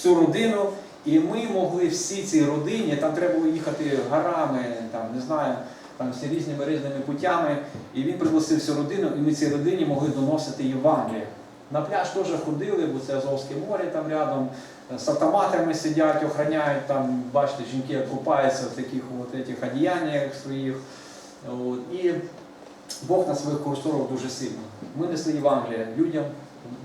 всю родину. І ми могли всі цій родині, там треба було їхати горами, там, не знаю, там всі різними різними путями. І він пригласив всю родину, і ми цій родині могли доносити Євангеліє. На пляж теж ходили, бо це Азовське море там рядом, з автоматами сидять, охороняють, там, бачите, жінки купаються в таких от этих одіяннях своїх. От. І Бог на своїх курсорах дуже сильно. Ми несли Євангеліє людям,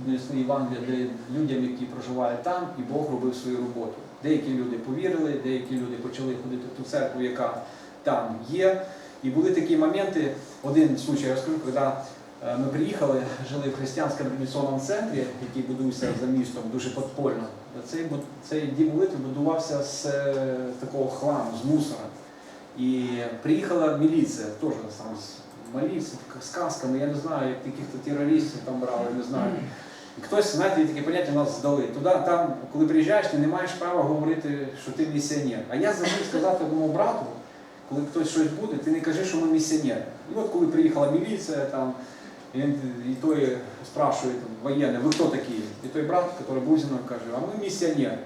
несли Євангеліє для- людям, які проживають там, і Бог робив свою роботу. Деякі люди повірили, деякі люди почали ходити в ту церкву, яка там є. І були такі моменти, один случай я розкажу, коли е, ми приїхали, жили в християнському реабілітаційному центрі, який будується за містом дуже подпольно. Цей, цей дім молитви будувався з е, такого хламу, з мусора. І приїхала міліція, теж там з міліції, з касками, я не знаю, як яких-то терористів там брали, не знаю. І хтось, знаєте, є такі поняття нас здали. Туди, там, коли приїжджаєш, ти не маєш права говорити, що ти місіонер. А я забув сказати одному брату, коли хтось щось буде, ти не кажи, що ми місіонери. І от коли приїхала міліція, там, і, і той спрашує там, воєнний, ви хто такі? І той брат, який був зі мною, каже, а ми місіонери.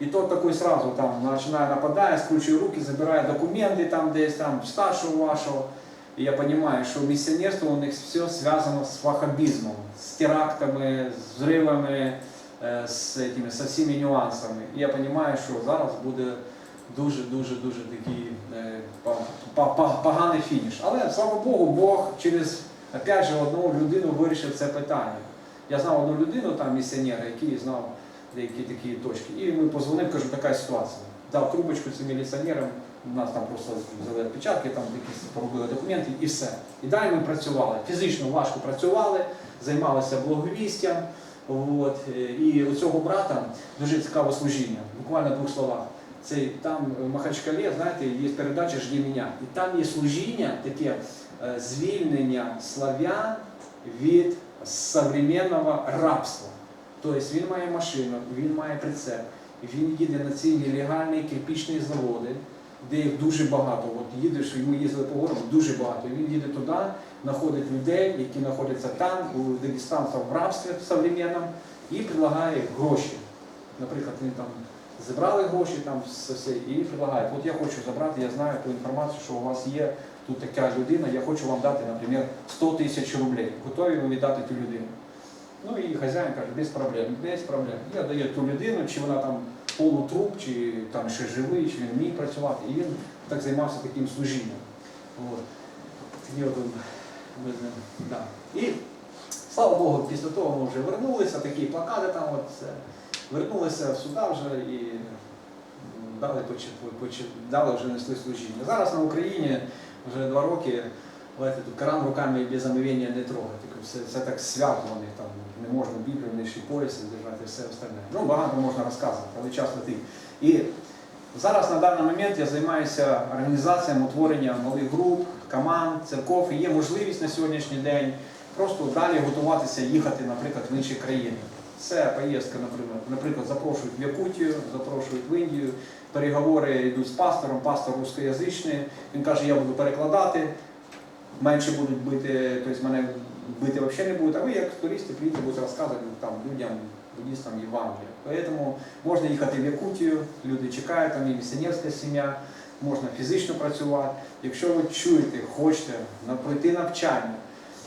І тот такой сразу там починає нападає, скручує руки, забирає документи там десь там старшого вашого. І я розумію, що місіонерство у них все зв'язано з вахабізмом, з терактами, з взривами, е, з, этими, з всіми нюансами. І я розумію, що зараз буде дуже-дуже дуже такий па- поганий фініш. Але слава Богу, Бог через опять же одну людину вирішив це питання. Я знав одну людину, там місіонера, який знав деякі такі точки. І ми позвонив, кажу, така ситуація. Дав трубочку цим міліціонерам, у нас там просто взяли відпечатки, там якісь поробили документи і все. І далі ми працювали. Фізично важко працювали, займалися благовістям. От. е, І у цього брата дуже цікаве служіння, буквально в двох словах. Це там в Махачкалі, знаєте, є передача «Жди мене». І там є служіння, таке е, звільнення славян від современного рабства. Тобто він має машину, він має прицеп, він їде на ці нелегальні кирпічні заводи, де їх дуже багато. От їдеш, і ми їздили по горам, дуже багато. Він їде туди, знаходить людей, які знаходяться там, у дагестанців в рабстві современному, і предлагає гроші. Наприклад, вони там зібрали гроші там і предлагають, от я хочу забрати, я знаю ту інформацію, що у вас є тут така людина, я хочу вам дати, наприклад, 100 тисяч рублей. Готові ви віддати ту людину? Ну і хазяїн каже, без проблем, без проблем. Я даю ту людину, чи вона там полутруп, чи там ще живий, чи він вміє працювати. І він так займався таким служінням. От. Ми з ним, да. І слава Богу, після того ми вже вернулися, такі плакати там, от, вернулися сюди вже і дали, дали вже несли служіння. Зараз на Україні вже два роки Коран руками без омовення не трогати. Все, все так свято у них там. Не можна Біблію, не ще поясі держати, все остальне. Ну, багато можна розказувати, але час летить. І зараз на даний момент я займаюся організацією утворення малих груп, команд, церков. І є можливість на сьогоднішній день просто далі готуватися їхати, наприклад, в інші країни. Це поїздка, наприклад, наприклад, запрошують в Якутію, запрошують в Індію, переговори йдуть з пастором, пастор рускоязичний, він каже, я буду перекладати менше будуть бити, тобто мене бити взагалі не будуть, а ви як туристи приїдете, будете розказувати там, людям, буддістам Євангелія. Тому можна їхати в Якутію, люди чекають, там є місіонерська сім'я, можна фізично працювати. Якщо ви чуєте, хочете пройти навчання,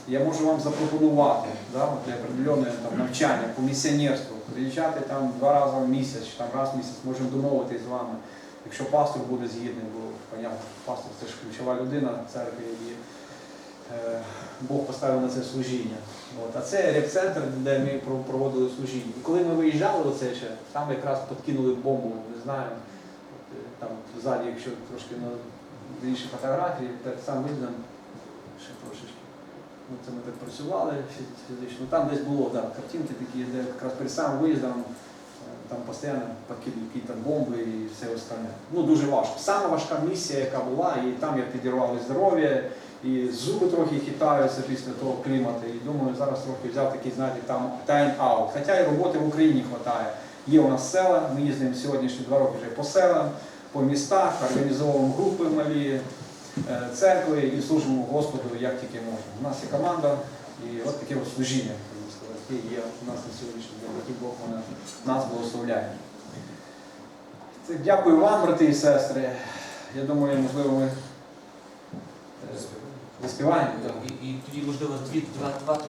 я можу вам запропонувати да, от для определеного там, навчання по місіонерству, приїжджати там два рази в місяць, там раз в місяць, можемо домовитись з вами. Якщо пастор буде згідний, бо понятно, пастор це ж ключова людина церкви Бог поставив на це служіння. От. А це реп-центр, де ми проводили служіння. І коли ми виїжджали оце ще, там якраз підкинули бомбу, не знаю, е, там ззаді, якщо трошки на більше фотографії, перед сам виїздом ще трошечки. Ну, це ми так працювали фізично. Там десь було да, картинки такі, де якраз перед самим виїздом е, там постійно підкидали якісь там бомби і все остальне. Ну дуже важко. Саме важка місія, яка була, і там я підірвали здоров'я, і зуби трохи хитаються після того клімату. І думаю, зараз трохи взяв такий, знаєте, там тайм-аут. Хоча і роботи в Україні вистачає. Є у нас села, ми їздимо сьогоднішні два роки вже по селам, по містах, організовуємо групи малі, е, церкви і служимо Господу як тільки можна. У нас є команда і от таке от служіння, сказати, є у нас на сьогоднішній день, який Бог мене, нас благословляє. Дякую вам, брати і сестри. Я думаю, можливо, ми заспіваємо. І, і тоді, можливо, дві, два, два